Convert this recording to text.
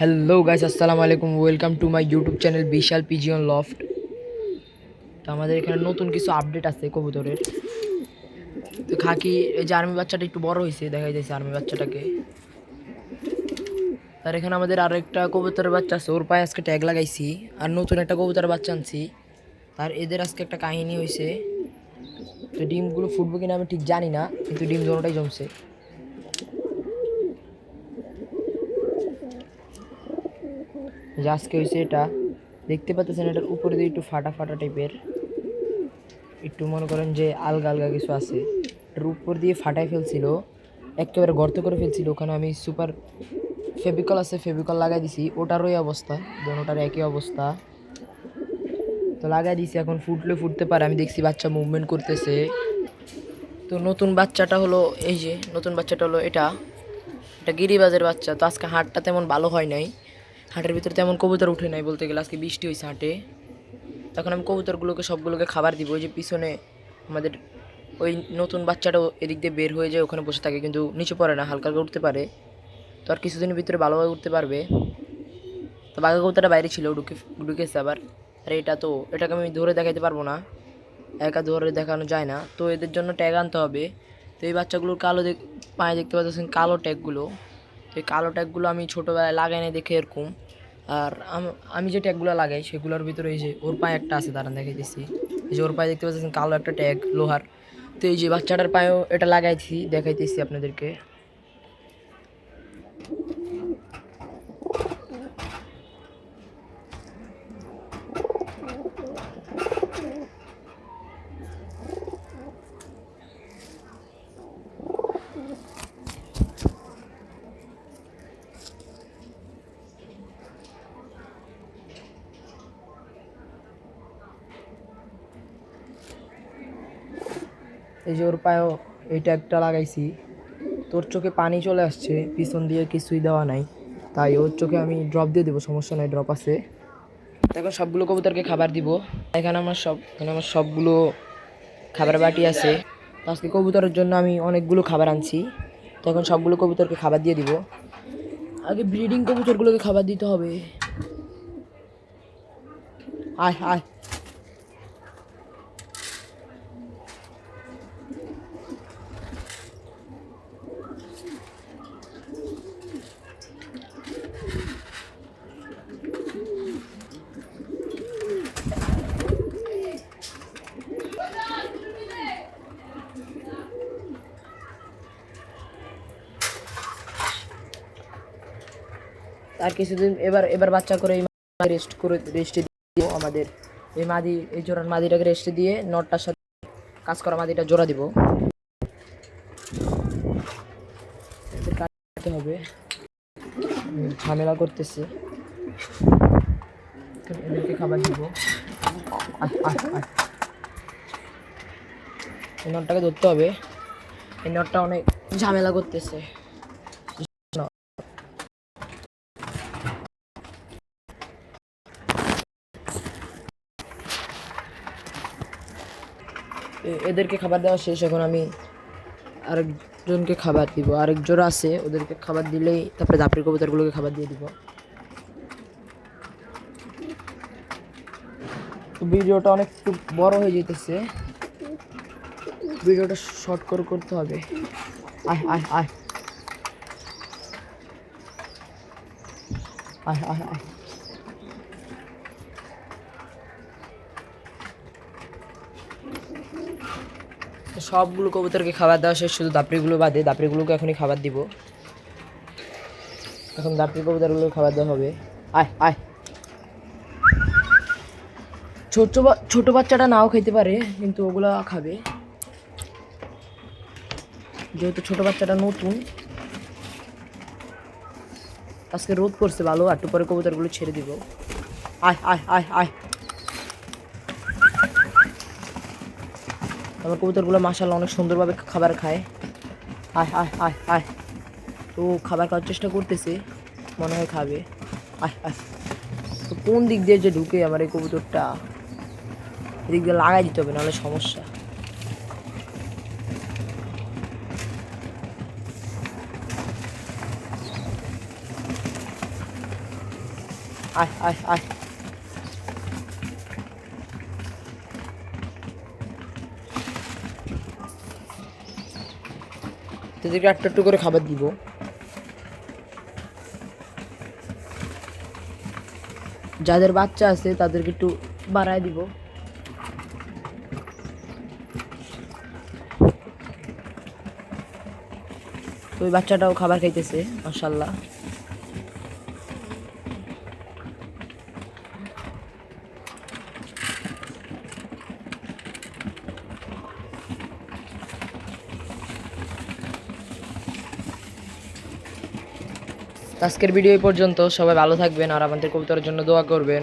Hello guys আসসালামু আলাইকুম welcome to my YouTube channel Bishal pigeon loft তো আমাদের এখানে নতুন কিছু আপডেট আছে কবুতরের। তো খাকি, এই যে আর্মি বাচ্চাটা একটু বড় হয়েছে দেখা যাচ্ছে আর্মি বাচ্চাটাকে। তার এখানে আমাদের আরও একটা কবুতরের বাচ্চা আছে, ওর পায়ে আজকে ট্যাগ লাগাইছি। আর নতুন একটা কবুতরের বাচ্চা আনছি। আর এদের আজকে একটা কাহিনী হয়েছে তো ডিমগুলো ফুটবো কিনা আমি ঠিক জানি না, কিন্তু ডিম দোনোটাই জমছে। যে আজকে হয়েছে এটা, দেখতে পাচ্ছেন এটার উপরে দিয়ে একটু ফাটা ফাটা টাইপের। একটু মনে করেন যে আলগা আলগা কিছু আছে। এটার উপর দিয়ে ফাটাই ফেলছিল, একেবারে গর্ত করে ফেলছিল, ওখানে আমি সুপার ফেবিকল আছে ফেবিকল লাগাই দিছি, ওটারই অবস্থা দোনোটার একই অবস্থা। তো লাগাই দিছি, এখন ফুটলে ফুটতে পারে, আমি দেখছি বাচ্চা মুভমেন্ট করতেছে। তো নতুন বাচ্চাটা হলো, এই যে নতুন বাচ্চাটা হলো এটা এটা গিরিবাজের বাচ্চা, তো আজকে হাটটা তেমন ভালো হয় নাই। হাটের ভিতরে তেমন কবুতর উঠে নাই বলতে গেলে। আজকে বৃষ্টি হয়েছে হাটে। তখন আমি কবুতরগুলোকে, সবগুলোকে খাবার দিব। ওই যে পিছনে আমাদের ওই নতুন বাচ্চাটাও এদিক দিয়ে বের হয়ে যায়, ওখানে বসে থাকে, কিন্তু নিচে পড়ে না, হালকা হালকা উঠতে পারে। তো আর কিছুদিনের ভিতরে ভালোভাবে উঠতে পারবে। তো বাঘা কবুতরটা বাইরে ছিল, ঢুকে, ঢুকেছে আবার। আর এটা তো, এটাকে আমি ধরে দেখাইতে পারব না। একা ধরে দেখানো যায় না। তো এদের জন্য ট্যাগ আনতে হবে। তো এই বাচ্চাগুলোর কালো পায়ে দেখতে পাচ্ছেন কালো ট্যাগগুলো। এই কালো ট্যাগগুলো আমি ছোটোবেলায় লাগাই নাই দেখে এরকম। আর আম- যে ট্যাগগুলো লাগাই, সেগুলোর ভিতরে এই যে ওর পায়ে একটা আছে, দাঁড়ান দেখাইতেছি এই যে ওর পায়ে দেখতে পাচ্ছেন কালো একটা ট্যাগ, লোহার। তো এই যে বাচ্চাটার পায়েও এটা লাগাইছি, দেখাইতেছি আপনাদেরকে। এই যে ওর পায়েও এই ট্যাগটা লাগাইছি। তোর চোখে পানি চলে আসছে, পিছন দিয়ে কিছুই দেওয়া নাই। তাই ওর চোখে আমি ড্রপ দিয়ে দেবো, সমস্যা নাই ড্রপ আছে। এখন সবগুলো কবুতরকে খাবার দিব। এখানে আমার সব, এখানে আমার সবগুলো খাবার বাটি আছে। আজকে কবুতরের জন্য আমি অনেকগুলো খাবার আনছি। তো এখন সবগুলো কবুতরকে খাবার দিয়ে দিব। আগে ব্রিডিং কবুতরগুলোকে খাবার দিতে হবে। আয় আয়। আর কিছুদিন এবার এবার বাচ্চা করে রেস্ট করে রেস্টে দিব আমাদের। এই মাদি, এই জোড়ার মাদিটাকে রেস্টে দিয়ে নটটার সাথে কাজ করা মাদিটা জোড়া দিব। হবে। ঝামেলা করতেছে। এদেরকে খাবার দিব। এই নটটাকে ধরতে হবে। এই নটটা অনেক ঝামেলা করতেছে। এদেরকে খাবার দেওয়া শেষ, এখন আমি আরেকজনকে খাবার দিব। আরেক জোড়া আছে, ওদেরকে খাবার দিলেই তারপরে দাপড়ি কবুতরগুলোকে খাবার দিয়ে দিব। ভিডিওটা অনেক বড় হয়ে যেতেছে ভিডিওটা শর্ট করে করতে হবে। আয় আয় আয়। আয় আয় আয়। সবগুলো কবুতরকে খাবার দেওয়া শেষ, শুধু দাপড়িগুলো বাদে, দাপড়িগুলোকে এখনই খাবার দিব। এখন দাপড়ি কবুতরগুলো খাবার দেওয়া হবে। আয় আয়। ছোট ছোট বাচ্চাটা নাও খেতে পারে, কিন্তু ওগুলো খাবে। যেহেতু ছোট বাচ্চাটা নতুন, আজকে রোদ করছে ভালো একটু পরে কবুতরগুলো ছেড়ে দিব। আয় আয় আয় আয়। আমার কবুতরগুলো মাসাল্লাহ অনেক সুন্দরভাবে খাবার খায়। আয় আয় আয় আয়। তো খাবার খাওয়ার চেষ্টা করতেছে, মনে হয় খাবে। আয় আয়। তো কোন দিক দিয়ে যে ঢুকে আমার এই কবুতরটা? এদিক দিয়ে লাগাই দিতে হবে, নাহলে সমস্যা। আয় আয় আয়। তাদেরকে একটু একটু করে খাবার দিব। যাদের বাচ্চা আছে, তাদেরকে একটু বাড়ায় দিব। তো ওই বাচ্চাটাও খাবার খাইতেছে মাসাল্লাহ আজকের ভিডিও পর্যন্ত। সবাই ভালো থাকবেন আর আমাদের কবিতার জন্য দোয়া করবেন।